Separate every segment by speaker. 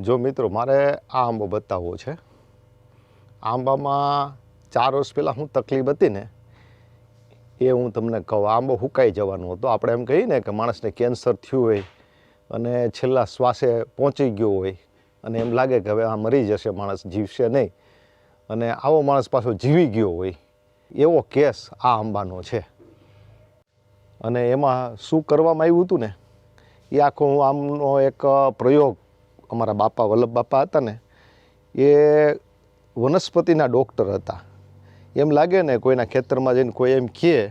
Speaker 1: જો મિત્રો, મારે આ આંબો બતાવવો છે. આંબામાં ચાર વર્ષ પહેલાં હું તકલીફ હતી ને, એ હું તમને કહું, આંબો હુકાઈ જવાનો હતો. આપણે એમ કહીએ ને કે માણસને કેન્સર થયું હોય અને છેલ્લા શ્વાસે પહોંચી ગયો હોય અને એમ લાગે કે હવે આ મરી જશે, માણસ જીવશે નહીં. અને આવો માણસ પાછો જીવી ગયો હોય, એવો કેસ આ આંબાનો છે. અને એમાં શું કરવામાં આવ્યું હતું ને, એ આખો હું આમનો એક પ્રયોગ અમારા બાપા, વલ્લભ બાપા હતા ને, એ વનસ્પતિના ડૉક્ટર હતા. એમ લાગે ને કોઈના ખેતરમાં જઈને કોઈ એમ કહે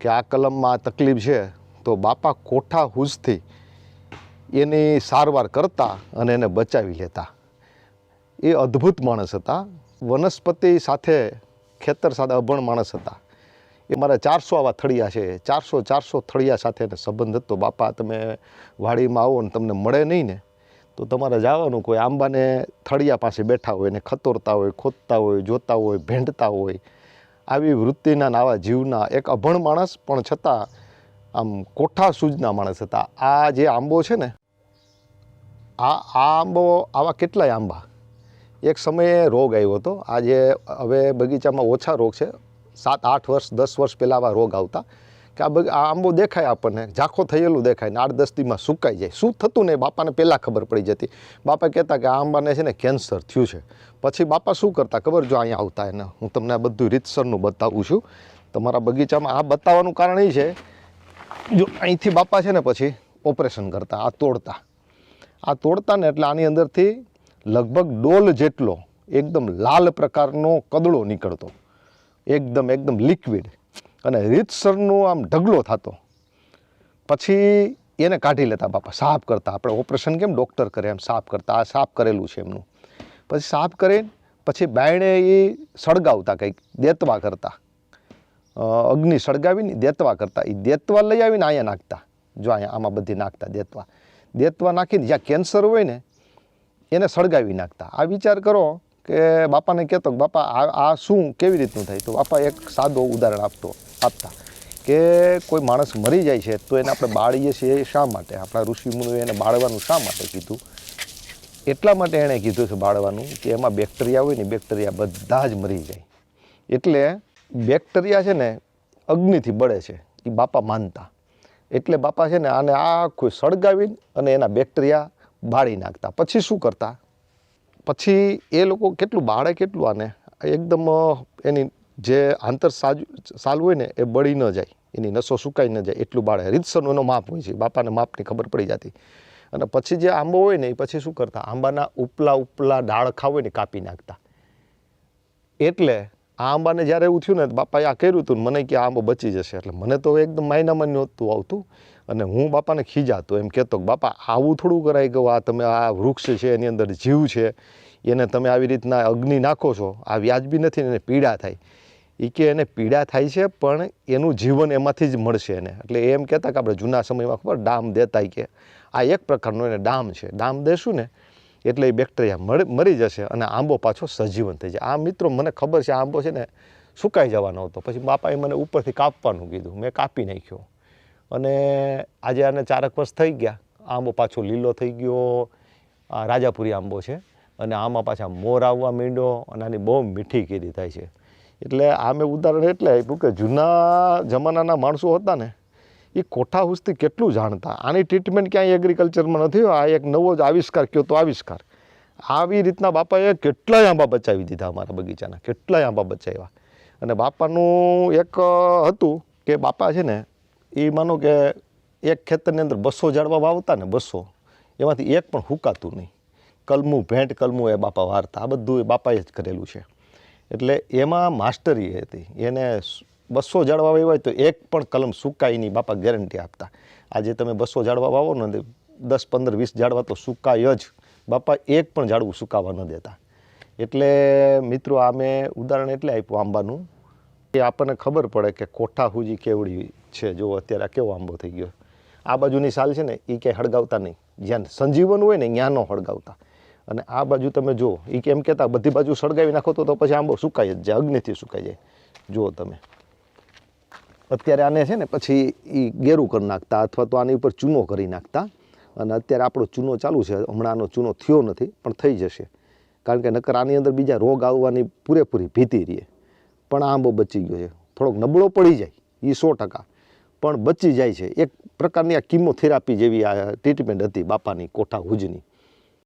Speaker 1: કે આ કલમમાં આ તકલીફ છે, તો બાપા કોઠા હુજથી એની સારવાર કરતા અને એને બચાવી લેતા. એ અદ્ભુત માણસ હતા. વનસ્પતિ સાથે, ખેતર સાથે અભણ માણસ હતા. એ મારા ચારસો આવા થળિયા છે. ચારસો ચારસો થળિયા સાથે સંબંધ હતો. બાપા, તમે વાડીમાં આવો ને તમને મળે નહીં ને તો તમારે જવાનું કોઈ આંબાને થળિયા પાસે બેઠા હોય ને ખતોરતા હોય, ખોદતા હોય, જોતા હોય ભેંડતા હોય, આવી વૃત્તિના આવા જીવના એક અભણ માણસ, પણ છતાં આમ કોઠા સૂજના માણસ હતા. આ જે આંબો છે ને, આ આ આંબો, આવા કેટલાય આંબા? એક સમયે રોગ આવ્યો હતો. આજે હવે બગીચામાં ઓછા રોગ છે. સાત, આઠ વર્ષ, દસ વર્ષ પહેલાં આવા રોગ આવતા. કે આ આ આંબો દેખાય આપણને, ઝાંખો થયેલું દેખાય ને આઠ સુકાઈ જાય. શું થતું ને બાપાને પહેલાં ખબર પડી જતી. બાપા કહેતા કે આ આંબાને છે ને કેન્સર થયું છે. પછી બાપા શું કરતા? ખબર જો અહીંયા આવતા એને. હું તમને આ બધું રીતસરનું બતાવું છું. તમારા બગીચામાં આ બતાવવાનું કારણ એ છે, જો અહીંથી બાપા છે ને પછી ઓપરેશન કરતા, આ તોડતા. આ તોડતા ને એટલે આની અંદરથી લગભગ ડોલ જેટલો એકદમ લાલ પ્રકારનો કદળો નીકળતો. એકદમ એકદમ લિક્વિડ અને રીતસરનો આમ ઢગલો થતો. પછી એને કાઢી લેતા બાપા, સાફ કરતા. આપણે ઓપરેશન કેમ ડૉક્ટર કરે એમ સાફ કરતા. આ સાફ કરેલું છે એમનું. પછી સાફ કરીને, પછી બાયણે એ સળગાવતા કંઈક, દેતવા કરતા. અગ્નિ સળગાવીને દેતવા કરતા. એ દેતવા લઈ આવીને અહીંયા નાખતા. જો અહીંયા આમાં બધી નાખતા, દેતવા. દેતવા નાખીને જ્યાં કેન્સર હોય ને, એને સળગાવી નાખતા. આ વિચાર કરો કે બાપાને કહેતો કે, બાપા, આ આ શું, કેવી રીતનું થાય? તો બાપા એક સાદો ઉદાહરણ આપતો. આપતા. કે કોઈ માણસ મરી જાય છે તો એને આપણે બાળીએ છીએ એ શા માટે? આપણા ઋષિમુનિએ એને બાળવાનું શા માટે કીધું? એટલા માટે એણે કીધું છે બાળવાનું કે એમાં બેક્ટેરિયા હોય ને બેક્ટેરિયા બધા જ મરી જાય. એટલે બેક્ટેરિયા છે ને અગ્નિથી બળે છે, એ બાપા માનતા. એટલે બાપા છે ને આને આખું સળગાવીને અને એના બેક્ટેરિયા બાળી નાખતા. પછી શું કરતા? પછી એ લોકો કેટલું બાળે કેટલું આને? એકદમ એની જે આંતર સાજુ, સાલ હોય ને એ બળી ન જાય. એની નસો સુકાઈ ન જાય. એટલું બાળે રીતસરનું એનો માપ હોય છે. બાપાને માપની ખબર પડી જતી. અને પછી જે આંબો હોય ને એ પછી શું કરતા? આંબાના ઉપલા ઉપલા ડાળખા હોય ને કાપી નાખતા. એટલે આ આંબાને જ્યારે એવું થયું ને બાપાએ આ કર્યું હતું મને કે આ આંબો બચી જશે. એટલે મને તો એકદમ માયનામાં નહોતું આવતું. અને હું બાપાને ખીજાતો. એમ કહેતો કે, બાપા, આવું થોડું કરાય ગયું આ તમે આ વૃક્ષ છે, એની અંદર જીવ છે, એને તમે આવી રીતના અગ્નિ નાખો છો. આ વ્યાજબી નથી ને પીડા થાય. એ કે એને પીડા થાય છે, પણ એનું જીવન એમાંથી જ મળશે એને. એટલે એમ કહેતા કે આપણે જૂના સમયમાં ખબર, ડામ દેતા કે આ એક પ્રકારનો એને ડામ છે. ડામ દેશું ને એટલે એ બેક્ટેરિયા મરી જશે અને આંબો પાછો સજીવન થઈ જાય. આ મિત્રો મને ખબર છે આંબો છે ને સુકાઈ જવાનો હતો. પછી બાપાએ મને ઉપરથી કાપવાનું કીધું. મેં કાપી નાખ્યો. અને આજે આને ચારક વર્ષ થઈ ગયા. આંબો પાછો લીલો થઈ ગયો. રાજાપુરી આંબો છે. અને આમાં પાછા મોર આવવા માંડ્યો અને આની બહુ મીઠી કેરી થાય છે. એટલે આ મેં ઉદાહરણ એટલે આપ્યું કે જૂના જમાનાના માણસો હતા ને, એ કોઠા હુસથી કેટલું જાણતા. આની ટ્રીટમેન્ટ ક્યાંય એગ્રીકલ્ચરમાં નથી આ એક નવો જ આવિષ્કાર કયો તો આવિષ્કાર. આવી રીતના બાપાએ કેટલાય આંબા બચાવી દીધા અમારા બગીચાના, કેટલાય આંબા બચાવ્યા. અને બાપાનું એક હતું કે બાપા છે ને, એ માનો કે એક ખેતરની અંદર બસો ઝાડવા વાવતા ને, બસો. એમાંથી એક પણ હુકાતું નહીં. કલમું ભેંટ કલમું એ બાપા વારતા. આ બધું એ બાપાએ જ કરેલું છે. એટલે એમાં માસ્ટરી હતી. એને બસો ઝાડવા વાવ્યા તો એક પણ કલમ સુકાય નહીં, બાપા ગેરંટી આપતા. આજે તમે બસો ઝાડવા વાવો ને દસ, પંદર, વીસ ઝાડવા તો સુકાય જ. બાપા એક પણ ઝાડવું સુકાવા ન દેતા. એટલે મિત્રો, આ મેં ઉદાહરણ એટલે આપ્યું આંબાનું. કે આપણને ખબર પડે કે કોઠા હુજી કેવડી છે. જો અત્યારે કેવો આંબો થઈ ગયો. આ બાજુની સાલ છે ને એ ક્યાંય હળગાવતા નહીં. જ્યાં સંજીવન હોય ને ત્યાં ન હળગાવતા. અને આ બાજુ તમે જુઓ એ કેમ કહેતા, બધી બાજુ સળગાવી નાખો તો પછી આંબો સુકાઈ જ જાય અગ્નિથી સુકાઈ જાય. જુઓ તમે. અત્યારે આને છે ને પછી એ ગેરું કરી નાખતા અથવા તો આની ઉપર ચૂનો કરી નાખતા. અને અત્યારે આપણો ચૂનો ચાલુ છે હમણાં આનો ચૂનો થયો નથી, પણ થઈ જશે. કારણ કે નકર આની અંદર બીજા રોગ આવવાની પૂરેપૂરી ભીતિ રહે. પણ આંબો બચી ગયો છે. થોડોક નબળો પડી જાય એ સો ટકા. પણ બચી જાય છે. એક પ્રકારની આ કિમોથેરાપી જેવી આ ટ્રીટમેન્ટ હતી બાપાની કોઠા હુજની